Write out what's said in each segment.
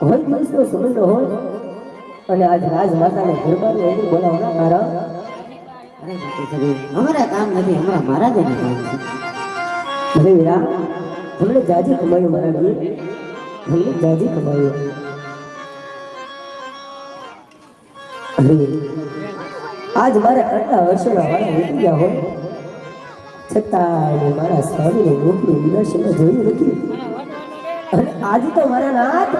હોય સંબંધ હોય. અને આજ રાજમાતાને દરબારની એવું બોલાવના કારણ? અમારા કામ નથી અમારા મહારાજાના કામ છે. ભલે વીરા તમને જાજી કમાયું મારા વીર તમને જાજી કમાયું આજ મારે આટલા વર્ષોના વાળા વીતી ગયા હોય. છતાં મારા સ્વામીને મુખનું વિનાશ જોયું નથી. અને આજે તો મારા નાથ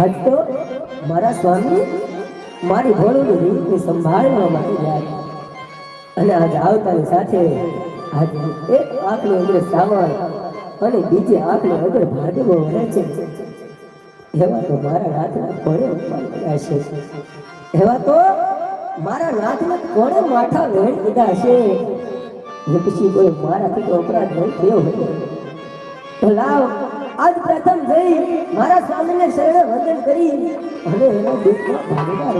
આજ તો મારા સ્વામી, મારી ભોળોની રીતને સંભાળવા માટે ગયા અને આજ આવતાની સાથે આજ એક આંખની અંદર સાવણ અને બીજી આંખની અંદર ભાડવો વળે છે. એવા તો મારા નાથના કોણે કર્યા છે? એવા તો મારા નાથને કોણે માથા વેણ દીધા છે? ને પછી કોઈ મારાથી તો અપરાધ નહીં થયો હોય. તો લાવ આજ પ્રથમ જઈ મારા સ્વામીને શરણે વંદન કરી અને એનો દુઃખમાં ભાગીદાર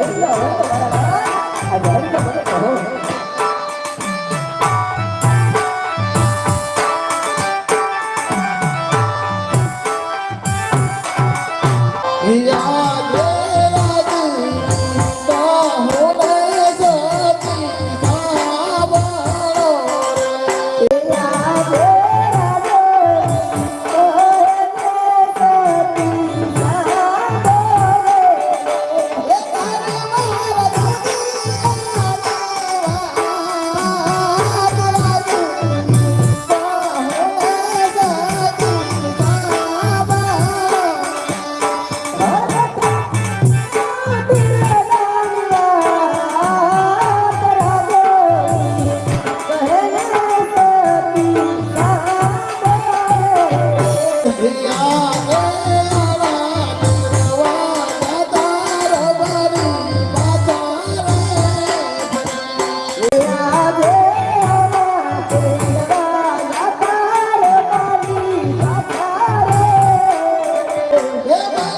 என்ன અરે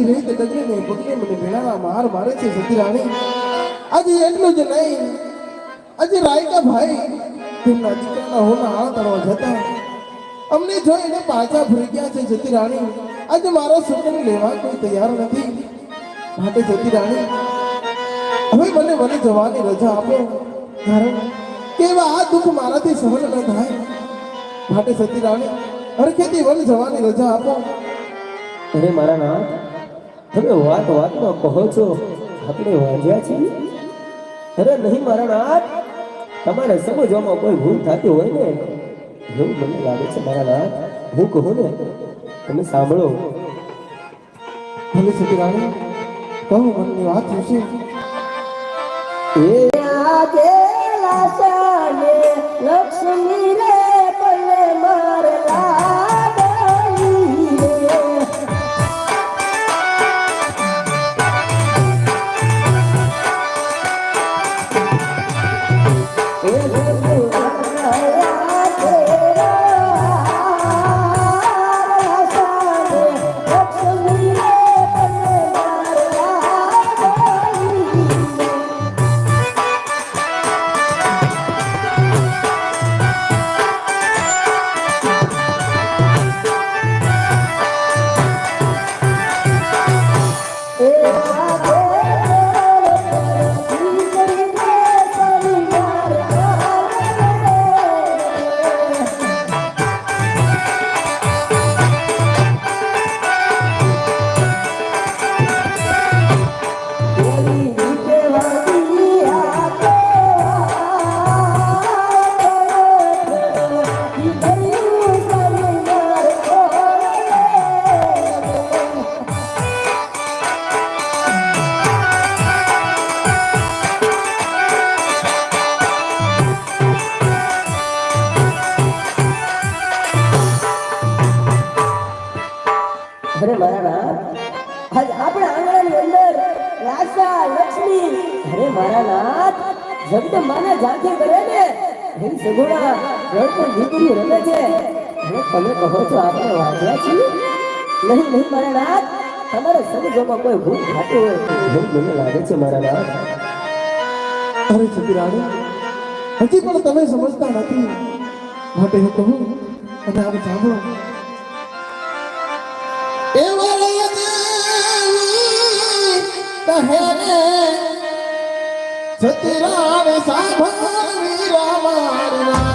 આપણી રીત ડગરીને પગલે મને ભેળાના માર મારે છે સતીરાણી. આજે એટલું જ નહીં, આજે રાયકા ભાઈ તેમના દીકરાના હોના તળવા જતા. અમને જોઈને પાછા ફરી ગયા છે જતી રાણી આજે મારા સુખને લેવા કોઈ તૈયાર નથી. માટે જતી રાણી હવે મને મને જવાની રજા આપો. કારણ કે આ દુઃખ મારાથી સહન ન થાય. માટે સતીરાણી, હરખેથી વન જવાની રજા આપો. અરે મારા નાથ તમે વાત વાતમાં કહો છો. આપણે વાંજ્યા છીએ અરે નહીં મારાનાથ તમારે સમજવામાં કોઈ ભૂલ થતી હોય ને? એવું મને લાગે છે મારાનાથ હું કહું ને તમે સાંભળો. ભલે સુધી રાણી કહો મનની વાત શું છે એ આજે લાસાને લક્ષ્મી રે પલે માર મારા નાથ. આજ કોઈ ભૂલ થતી હોય ભૂલ લાગે છે, મારા નાથ. અરે સતી હજી પણ તમે સમજતા નથી. માટે હું કહું, અને આપણે સાંભળો. સતી રામ સાંભળી રામ રામ